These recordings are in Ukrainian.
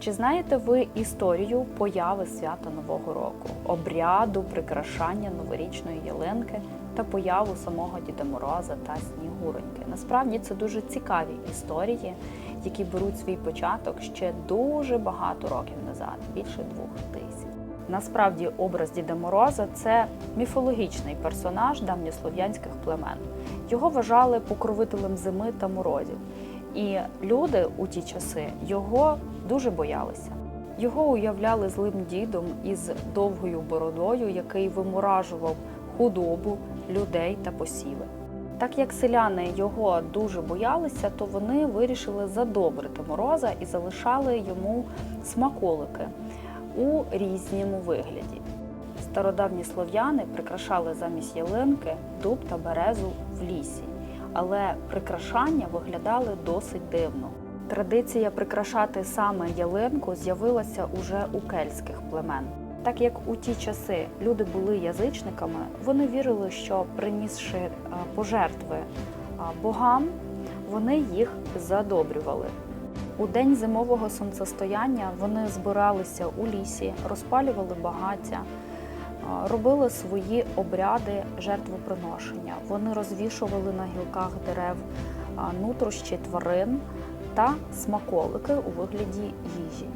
Чи знаєте ви історію появи свята Нового року, обряду, прикрашання новорічної ялинки та появу самого Діда Мороза та Снігуроньки? Насправді це дуже цікаві історії, які беруть свій початок ще дуже багато років назад, більше двох тисяч. Насправді образ Діда Мороза це міфологічний персонаж давньослов'янських племен. Його вважали покровителем зими та морозів. І люди у ті часи його дуже боялися. Його уявляли злим дідом із довгою бородою, який виморажував худобу, людей та посіви. Так як селяни його дуже боялися, то вони вирішили задобрити мороза і залишали йому смаколики у різному вигляді. Стародавні слов'яни прикрашали замість ялинки дуб та березу в лісі, але прикрашання виглядали досить дивно. Традиція прикрашати саме ялинку з'явилася уже у кельтських племен. Так як у ті часи люди були язичниками, вони вірили, що принісши е, пожертви е, богам, вони їх задобрювали. У день зимового сонцестояння вони збиралися у лісі, розпалювали багаття, робили свої обряди жертвоприношення. Вони розвішували на гілках дерев нутрощі тварин та смаколики у вигляді їжі.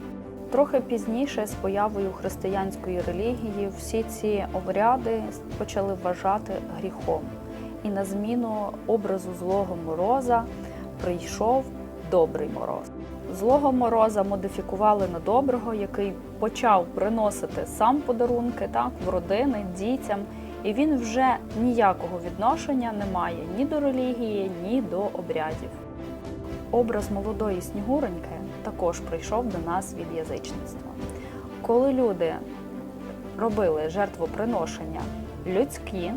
Трохи пізніше, з появою християнської релігії, всі ці обряди почали вважати гріхом. І на зміну образу злого мороза прийшов добрий мороз. Злого мороза модифікували на доброго, який почав приносити сам подарунки так, в родини, дітям, і він вже ніякого відношення не має ні до релігії, ні до обрядів. Образ молодої снігуроньки також прийшов до нас від язичництва. Коли люди робили жертвоприношення людські,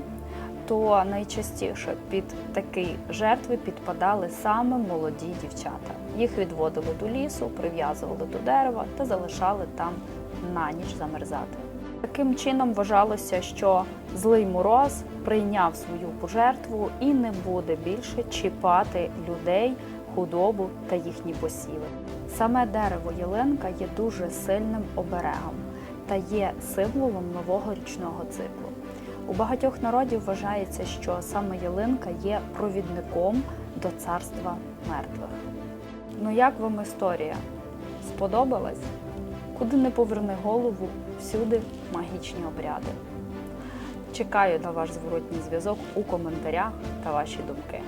то найчастіше під такі жертви підпадали саме молоді дівчата. Їх відводили до лісу, прив'язували до дерева та залишали там на ніч замерзати. Таким чином вважалося, що злий мороз прийняв свою пожертву і не буде більше чіпати людей, худобу та їхні посіви. Саме дерево ялинка є дуже сильним оберегом та є символом нового річного циклу. У багатьох народів вважається, що саме ялинка є провідником до царства мертвих. Ну як вам історія? Сподобалась? Куди не поверни голову, всюди магічні обряди. Чекаю на ваш зворотній зв'язок у коментарях та ваші думки.